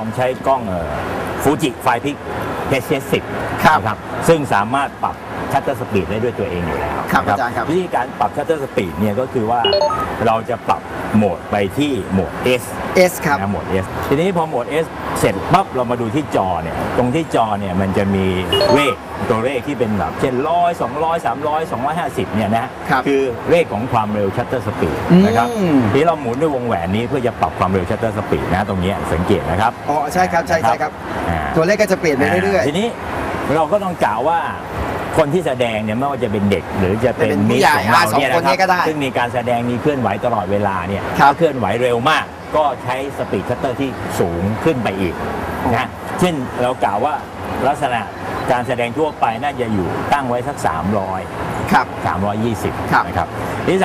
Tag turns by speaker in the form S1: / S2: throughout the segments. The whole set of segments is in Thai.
S1: อมใช้กล้องฟูจิไฟพิก HS10
S2: ครับ
S1: นะครับ ซึ่งสามารถปรับชัตเตอร์สปีดได้ด้วยตัวเองอยู่แล้ว
S2: ครับ
S1: นะ
S2: อาจารย์ครับ
S1: วิธีการปรับชัตเตอร์สปีดเนี่ยก็คือว่าเราจะปรับโหมดไปที่โหมด S
S2: S ครับ
S1: นะโหมด S ทีนี้พอโหมด S เสร็จปั๊บเรามาดูที่จอเนี่ยตรงที่จอเนี่ยมันจะมีเลขตัวเลข ที่เป็นแบบเช่นร้อยสองร้อยสามร้อยสองร้อยห้าสิบเนี่ยนะครับอเลขของความเร็วชัตเตอร์สปีดนะครับ
S2: อืม
S1: ทีนี้เราหมุนด้วยวงแหวนนี้เพื่อจะปรับความเร็วชัตเตอร์สปีดนะตรงเนี้ยสังเกตนะครับ
S2: อ๋อใช่ครับใช่ใช่ครับ
S1: อ่า
S2: ตัวเลขก็จะเปลี่ยนไปเรื่อย
S1: ทีนี้เราก็ต้องกล่าวว่าคนที่แสดงเนี่ยไม่ว่าจะเป็นเด็กหรือจะเป็น
S2: เป็นผู้
S1: มิตร
S2: ใหญ่
S1: ของเรา
S2: อะสอง
S1: เนี่ย
S2: คน
S1: นะค
S2: นี้ก็ได้
S1: รับซึ่งมีการแสดงมีเคลื่อนไหวตลอดเวลาเนี่ย
S2: ครับ
S1: ถ้าเคลื่อนไหวเร็วมาก ก็ใช้สปีดชัตเตอร์ที่สูงขึ้นไปอีกนะเช่นเรากล่าวว่าลักษณะ การแสดงทั่วไปน่าจะอยู่ตั้งไว้สัก 300
S2: ครับ
S1: 320
S2: ครับ
S1: นะครับที่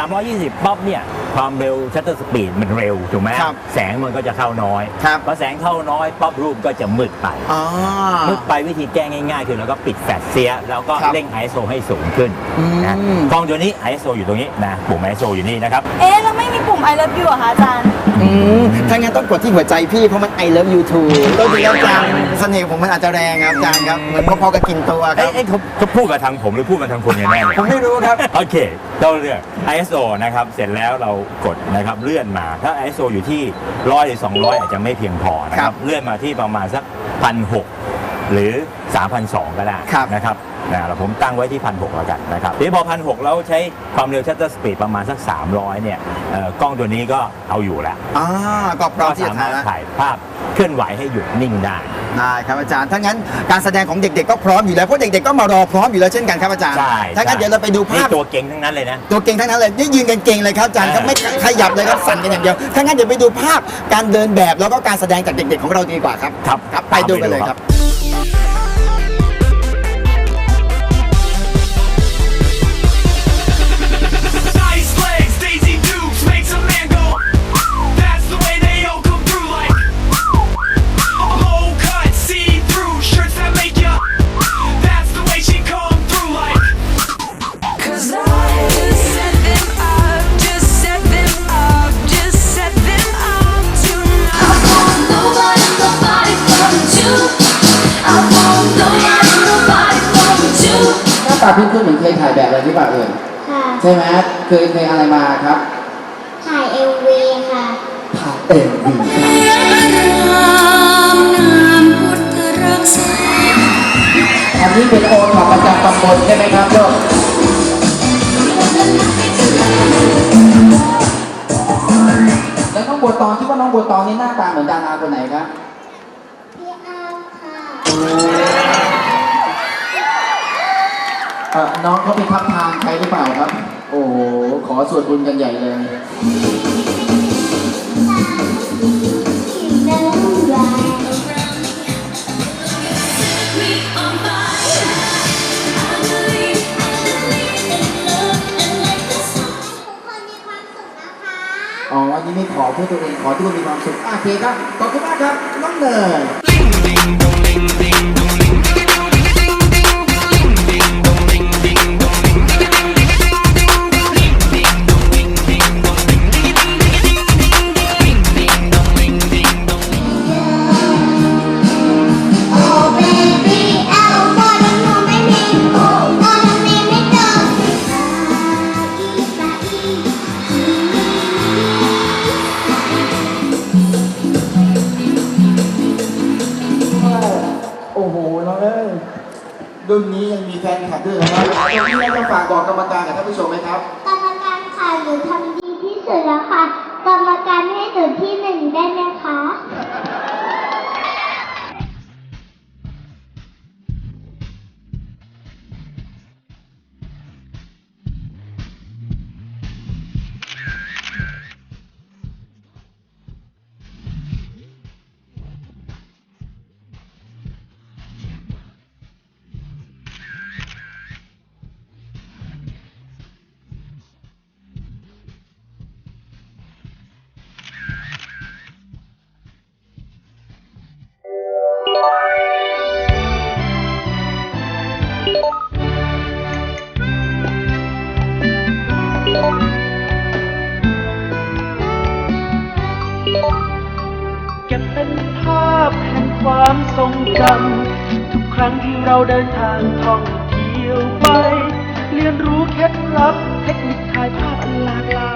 S1: 320ป๊อบเนี่ยความเร็วชัตเตอร์สปีดมันเร็วถูกไหม
S2: ครับ
S1: แสงมันก็จะเข้าน้อย
S2: ครับ
S1: พอแสงเข้าน้อยป๊อบรูปก็จะมืดไป
S2: อ๋อ
S1: มืดไปวิธีแก้ง่ายๆ คือเราก็ปิดแฟลชเสีย แล้วก็
S2: ครับ
S1: เร่ง ISO ให้สูงขึ้น
S2: อืม
S1: นะกล้องตัวนี้ ISO อยู่ตรงนี้นะปุ่ม ISO อยู่นี่นะครับ
S3: เอ๊ะ แล้วไม่มีปุ่ม I love you เหรอคะอาจารย์
S2: อืมถ้างั้นต้องกดที่หัวใจพี่เพราะมัน I love you too ต้องดีครับอาจารย์เสน่ห์ผมมันอาจจะแรงครับอาจารย์ครับเหมือนพอๆกับกินตัวค
S1: เอ้
S2: รั
S1: ย
S2: บ
S1: เอ้ยเขาเขาพูดกับทางผมหรือพูดกับทางคุณกันแน่เนี่ย
S2: ผมไม่รู้ครับ
S1: โอเค เราเลือก ISO นะครับ เสร็จแล้วเรากดนะครับเลื่อนมา ถ้า ISO อยู่ที่ร้อยหรือ200 อาจจะไม่เพียงพอนะค
S2: ครั
S1: รับ
S2: บ
S1: เลื่อนมาที่ประมาณสักพันหหรือ 3,200 ก็ได้
S2: ครับ
S1: นะครับนะเราผมตั้งไว้ที่พันหแล้วกันนะครับทีนี้พอพันหแล้วใช้ความเร็วชัตเตอร์สปีดประมาณสัก 300 เนี่ยเอ่อกล้องตัวนี้ก็เอาอยู่แล้ว
S2: อ่าก็พร้อ
S1: ก็
S2: มที่
S1: สา
S2: จะ
S1: มารถ
S2: ถ่าย
S1: ถ่ายภาพ เคลื่อนไหวให้หยุดนิ่งได้
S2: ได้ครับอาจารย์ถ้างั้นการแสดงของเด็กๆก็พร้อมอยู่แล้วเพราะเด็กๆก็มารอพร้อมอยู่แล้วเช่นกันครับอาจารย์
S1: ใช่
S2: ถ้างั้น
S1: ใช่
S2: เดี๋ยวเราไปดู
S1: นี่
S2: ภาพ
S1: ตัวเก่งทั้งนั้นเลยนะ
S2: ตัวเก่งทั้งนั้นเลยนี่ยืนกันเก่งเลยครับอาจารย์ครับไม่ขยับเลยครับสั่นกันอย่างเดียวถ้างั้นเดี๋ยวไปดูภาพการเดินแบบแล้วก็การแสดงจากเด็กๆของเราดีกว่าครับ
S1: ครับ
S2: ครับไปดูกันเลยครับา
S4: ตาคุ้นๆเหมือนเคยถ่ายแบบอะไรหรือเปล่าเอ่ย
S5: ค่ะ
S4: ใช่ไหมเคยเคยอะไรมาครับ
S5: ถ่ายเอ็มวีค่ะ
S4: ถ่ายเอ็มวีอันนี้เป็นโอท็อปประจำตำบลใช่ไหมครับโยกแล้วน้องบัวตองคิดว่าน้องบัวตองนี่หน้าตาเหมือนดาราคนไหนครับ
S5: พี่อ้ามค่ะ
S4: เอ่อน้องเขาไปทับทางใครหรือเปล่าครับ โอ้โห ขอส่วนบุญกันใหญ่เลย
S5: น้ำลาย
S6: Me on fire. I believe, I believe in love and like the sun.
S5: ทุกคนมีความสุขนะคะ
S4: อ๋อวันนี้ไม่ขอเพื่อตัวเองขอที่คุณมีความสุขอะโอเคครับ ขอบคุณมากครับ น้องเนยโอ้โห น้องเอ้ยรุ่นนี้ยังมีแฟนคลับด้วยนะครับตรงนี้เราจะฝากบอกกรรมการกับท่านผู้ชมไหมครับ
S5: กรรมการค่ะหนูทำดีที่สุดแล้วค่ะ กรรมการให้หนูที่
S7: ทรงจำทุกครั้งที่เราเดินทางท่องเที่ยวไป เรียนรู้เคล็ดลับเทคนิคถ่ายภาพอันหลากหลาย